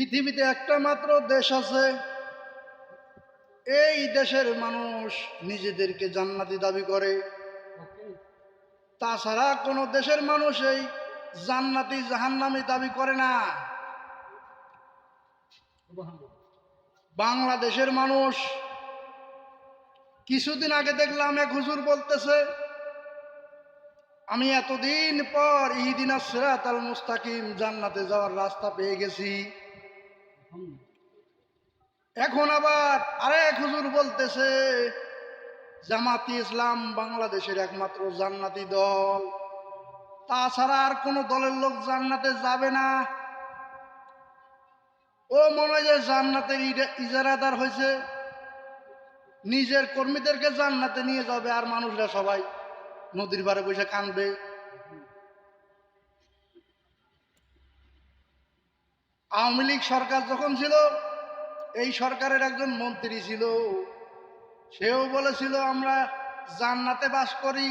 পৃথিবীতে একটা মাত্র দেশ আছে। এই দেশের মানুষ নিজেদেরকে জান্নাতি দাবি করে। তাছাড়া কোনো দেশের মানুষ এই জান্নাতি জাহান্নামি দাবি করে না। বাংলাদেশের মানুষ কিছুদিন আগে দেখলাম এক হুজুর বলতেছে, আমি এতদিন পর ইহিদিন সিরাত আল মুস্তাকিম জান্নাতে যাওয়ার রাস্তা পেয়ে গেছি। এখন আবার আরেক হুজুর বলতেছে, জামাতি ইসলাম বাংলাদেশের একমাত্র জান্নাতি দল। তাছাড়া আর কোনো দলের লোক জান্নাতে যাবে না। ও মনে হয় যে জান্নাতের ইজারাদার হয়েছে। নিজের কর্মীদেরকে জান্নাতে নিয়ে যাবে, আর মানুষরা সবাই নদীর পাড়ে বসে কানবে আওয়ামী লীগ সরকার যখন ছিল, এই সরকারের একজন মন্ত্রী ছিল। সেও বলেছিল, আমরা জান্নাতে বাস করি।